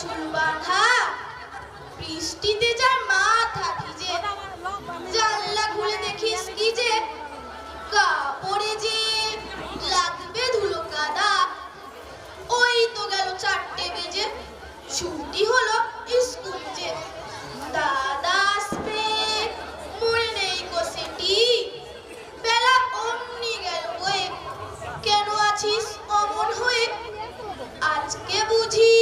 চুল বৃষ্টিতে যার জানলা কি যে কাপড়ে যে লাগবে ধুলো ওই তো গেল চারটে বেজে হলো দাদা নেই সেটি। গেল কেন আছিস হয়ে? আজকে বুঝি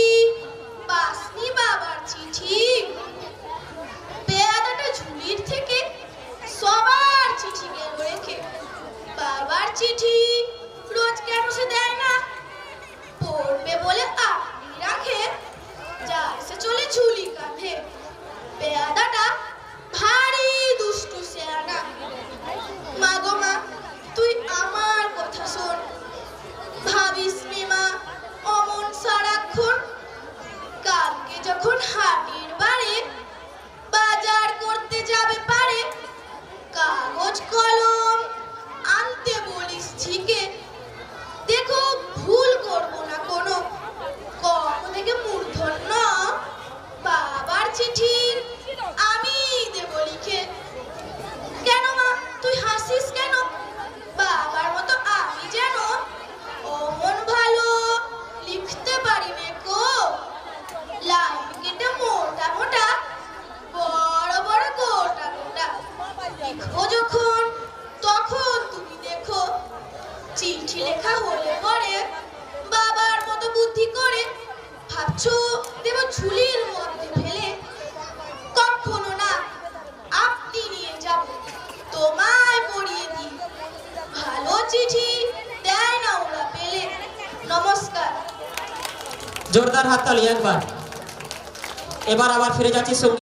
চিঠি। রোজ কেন সে দেয় না? পড়বে বলে আপনি রাখে। যা এসে চলে ঝুলি কাঁধে। পেয়াদাটা ভারী দুষ্টু শেয়ানা। মা গো মা, তুই আমার কথা শোন। ভাবিস মা, অমন সারাক্ষণ। কালকে যখন হাটির বারে বাজার করতে যাবে লেখা হলে পরে বাবার মতো বুদ্ধি করে ভাবছ, দেব ঝুলির মধ্যে ফেলে। কখনো না, আপনি নিয়ে যাব, তোমায় পড়িয়ে দিই। ভালো চিঠি দেয় না ওরা পেলে। নমস্কার। জোরদার হাততালি একবার। এবার আবার ফিরে যাচ্ছি